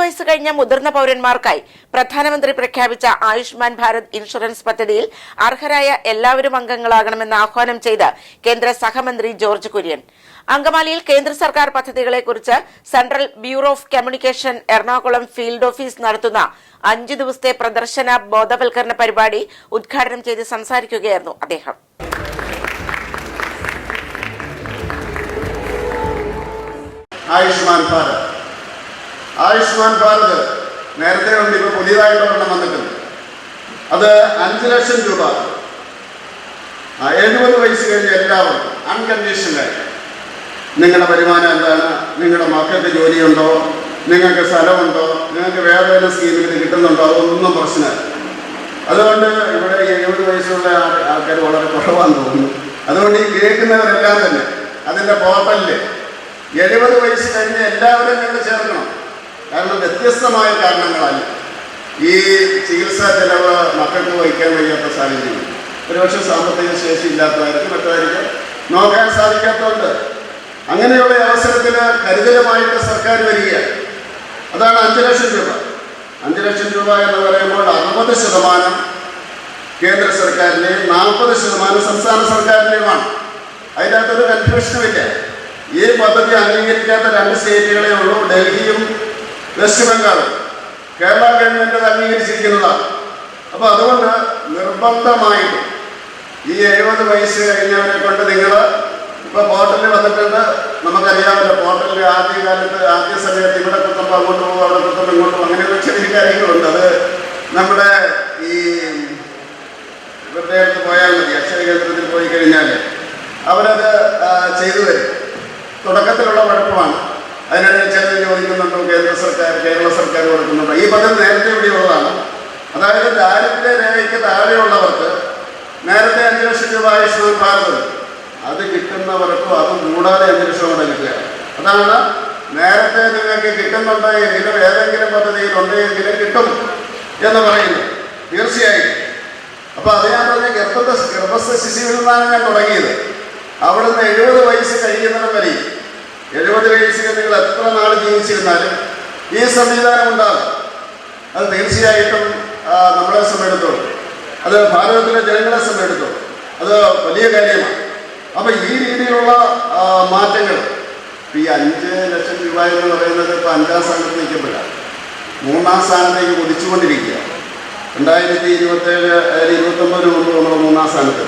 വയസ്സ് കഴിഞ്ഞ മുതിർന്ന പൌരന്മാർക്കായി പ്രധാനമന്ത്രി പ്രഖ്യാപിച്ച ആയുഷ്മാൻ ഭാരത് ഇൻഷുറൻസ് പദ്ധതിയിൽ അർഹരായ എല്ലാവരും അംഗങ്ങളാകണമെന്ന് ആഹ്വാനം ചെയ്ത് കേന്ദ്ര സഹമന്ത്രി ജോർജ് കുര്യൻ. അങ്കമാലിയിൽ കേന്ദ്ര സർക്കാർ പദ്ധതികളെക്കുറിച്ച് central bureau of communication Ernakulam field office നടത്തുന്ന അഞ്ചു ദിവസത്തെ പ്രദർശന ബോധവൽക്കരണ പരിപാടി ഉദ്ഘാടനം ചെയ്ത് സംസാരിക്കുകയായിരുന്നു അദ്ദേഹം. ആയുഷ്മാൻ ഭാരത്. ആയുഷ്മാൻ ഭാരത് നേരത്തെ ഉണ്ട് ഇപ്പൊ പുതിയതായിട്ട് ഒരെണ്ണം വന്നിട്ടുണ്ട്. അത് അഞ്ച് ലക്ഷം രൂപ. എഴുപത് വയസ്സ് കഴിഞ്ഞ എല്ലാവർക്കും അൺകണ്ടീഷണലായി നിങ്ങളുടെ വരുമാനം എന്താണ്? നിങ്ങളുടെ മക്കൾക്ക് ജോലിയുണ്ടോ? നിങ്ങൾക്ക് സ്ഥലമുണ്ടോ? നിങ്ങൾക്ക് വേറെ വേറെ സ്കീമിൽ കിട്ടുന്നുണ്ടോ? അതൊന്നും പ്രശ്നമല്ല. അതുകൊണ്ട് ഇവിടെ എഴുപത് വയസ്സുള്ള ആൾ- ആൾക്കാർ വളരെ കുറവാന്ന് തോന്നുന്നു. അതുകൊണ്ട് ഈ കേൾക്കുന്നവരെല്ലാം തന്നെ അതിന്റെ പോർട്ടലിൽ എഴുപത് വയസ്സ് കഴിഞ്ഞ് എല്ലാവരും നിങ്ങൾ ചേർക്കണം. കാരണം വ്യത്യസ്തമായ കാരണങ്ങളാൽ ഈ ചികിത്സാ ചെലവ് മക്കൾക്ക് വഹിക്കാൻ കഴിയാത്ത സാഹചര്യം. ഒരുപക്ഷെ സാമ്പത്തിക ശേഷി ഇല്ലാത്തതായിരിക്കും മറ്റായിരിക്കും. നോക്കാൻ സാധിക്കാത്തതുകൊണ്ട് അങ്ങനെയുള്ള അവസരത്തിൽ കരുതലുമായിട്ട് സർക്കാർ വരിക അതാണ് അഞ്ച് ലക്ഷം രൂപ. അഞ്ച് ലക്ഷം രൂപ എന്ന് പറയുമ്പോൾ അറുപത് ശതമാനം കേന്ദ്ര സർക്കാരിന്റെയും നാൽപ്പത് ശതമാനം സംസ്ഥാന സർക്കാരിന്റെയുമാണ്. അതിനകത്തൊരു കൺഫ്യൂഷനുമില്ല ഈ പദ്ധതി അംഗീകരിക്കാത്ത രണ്ട് സ്റ്റേറ്റുകളേ ഉള്ളൂ ഡൽഹിയും വെസ്റ്റ് ബംഗാൾ. കേരള ഗവൺമെന്റ് അത് അംഗീകരിച്ചിരിക്കുന്നതാണ്. അപ്പോൾ അതുകൊണ്ട് നിർബന്ധമായിട്ടും ഈ എഴുപത് വയസ്സ് കഴിഞ്ഞവരെ കൊണ്ട് നിങ്ങൾ ഇപ്പോൾ പോർട്ടലിൽ വന്നിട്ടുണ്ട്. നമുക്കറിയാമല്ലോ പോർട്ടലിൽ ആദ്യ കാലത്ത് ആദ്യ സമയത്ത് ഇവിടെ കുത്തമ്പ അങ്ങോട്ട് പോകും അവിടെ കുത്തമ്പ ഇങ്ങോട്ട് പോകും. അങ്ങനെയുള്ള ചെറിയ കാര്യങ്ങളുണ്ട്. അത് നമ്മുടെ ഈ ഇവരുടെ അടുത്ത് പോയാൽ മതി. അക്ഷര കേന്ദ്രത്തിൽ പോയി കഴിഞ്ഞാൽ അവരത് ചെയ്തു തരും. തുടക്കത്തിലുള്ള കുഴപ്പമാണ് അതിനിടയിൽ ചിലർ ചോദിക്കുന്നുണ്ടോ സർക്കാർ കേരള സർക്കാർ കൊടുക്കുന്നുണ്ട്. ഈ പദ്ധതി നേരത്തെ ഇവിടെയുള്ളതാണ് അതായത് ദാരിദ്ര്യ രേഖയ്ക്ക് താഴെയുള്ളവർക്ക് നേരത്തെ അഞ്ച് ലക്ഷം രൂപ ആയുഷ്മാൻ ഭാരത്. അത് കിട്ടുന്നവർക്കും അത് കൂടാതെ അഞ്ച് ലക്ഷം കൂടെ കിട്ടുക. അതാണ് നേരത്തെ നിങ്ങൾക്ക് കിട്ടുന്നുണ്ടെങ്കിലും ഏതെങ്കിലും പദ്ധതിയിൽ ഉണ്ടെങ്കിലും കിട്ടും എന്ന് പറയുന്നു തീർച്ചയായും. അപ്പൊ അത് ഞാൻ പറഞ്ഞ ഗർഭത്തെ ഗർഭസ്ഥ ശിശുവിൽ നിന്നാണ് ഞാൻ തുടങ്ങിയത്. അവിടുന്ന് എഴുപത് വയസ്സ് കഴിയുന്നിടം വരെ എഴുപത് വയസ്സിൽ നിങ്ങൾ എത്ര നാൾ ജീവിച്ചിരുന്നാലും ഈ സംവിധാനം ഉണ്ടാകും അത് തീർച്ചയായിട്ടും നമ്മളെ സമയത്തോളം അത് ഭാരതത്തിലെ ജനങ്ങളെ സമയത്തോളം അത് വലിയ കാര്യമാണ്. അപ്പൊ ഈ രീതിയിലുള്ള മാറ്റങ്ങൾ ഇപ്പൊ ഈ അഞ്ച് ലക്ഷം രൂപ എന്ന് പറയുന്നത് ഇപ്പൊ അഞ്ചാം സ്ഥാനത്ത് നിൽക്കുമ്പോഴാണ് മൂന്നാം സ്ഥാനത്തേക്ക് കുതിച്ചുകൊണ്ടിരിക്കുക. രണ്ടായിരത്തി ഇരുപത്തേഴ് ഒമ്പത് മുമ്പ് നമ്മൾ മൂന്നാം സ്ഥാനത്ത്.